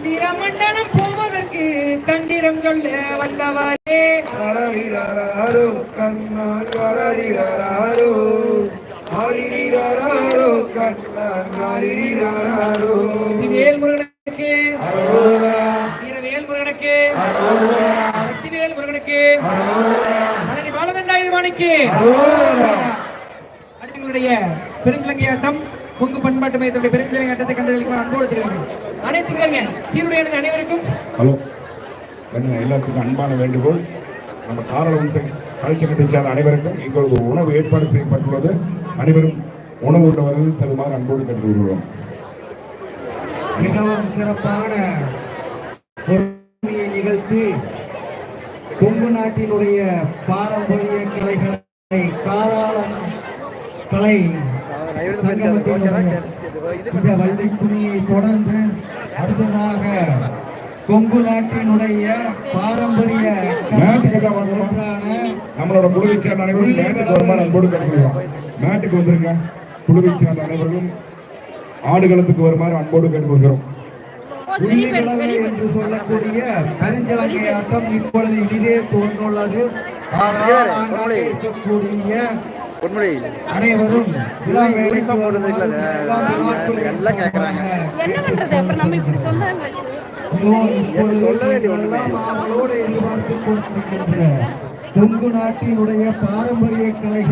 மந்திர மண்டலம் போவதற்கு தந்திரம் சொல்ல வந்தவரே. அரரிரராரோ, கண்ணான் அரரிரராரோ. ஹரிரிரராரோ, கண்ணான் ஹரிரிரராரோ. வேல் முருகனுக்கு வீரவேல் முருகனுக்கு சக்திவேல் முருகனுக்கு அதனை பாலதண்டாயுதபாணிக்கு அரோரா. அடுத்தவங்களுடைய கொங்கு பண்பாட்டு மையத்துடைய பெருங்கிழங்கை ஆட்டத்தை கண்டுகளிக்கும் அன்போடு தெரிவிக்கிறேன். அனைத்து வீரர்கள் தீருடைய அனைவருக்கும் ஹலோ. எல்லாத்துக்கும் அன்பான வேண்டுகோள். நம்ம காரள வம்ச கலைச்சங்கத்தை சார்ந்த அனைவருக்கும் எங்களது உணவு ஏற்பாடு செய்யப்பட்டுள்ளது. அனைவரும் உணவு உண்டவர்கள் தருமாறு அன்போடு கேட்டுக்கொள்கிறோம். மிகவும் சிறப்பான நிகழ்ச்சி கொங்கு நாட்டினுடைய பாரம்பரிய கலைகளை காராளம் கலை இந்த துணியை தொடர்ந்து அடுத்ததாக கொங்கு நாட்டினுடைய பாரம்பரிய நம்மளோட குழுவை சேர்ந்த அனைவரும் மேட்டுக்கு வருமாறு அன்போடு கேட்டுக்கொள்கிறோம் மேட்டுக்கு வந்திருங்க குழுவை சேர்ந்த அனைவரும் ஆடுகளத்துக்கு வருமாறு அன்போடு கேட்டுக்கொள்கிறோம். என்று சொல்லக்கூடிய கரிஞ்சலங்கை ஆட்டம் இப்பொழுது இனிதே தோன்றுள்ளது. ஆனால் நாங்கள் இருக்கக்கூடிய வருமாறு எல்லா விழாக்களும் எல்லாம். என்ன அப்புறம் நம்ம இப்படி நாட்டினுடைய பாரம்பரிய கலைகள்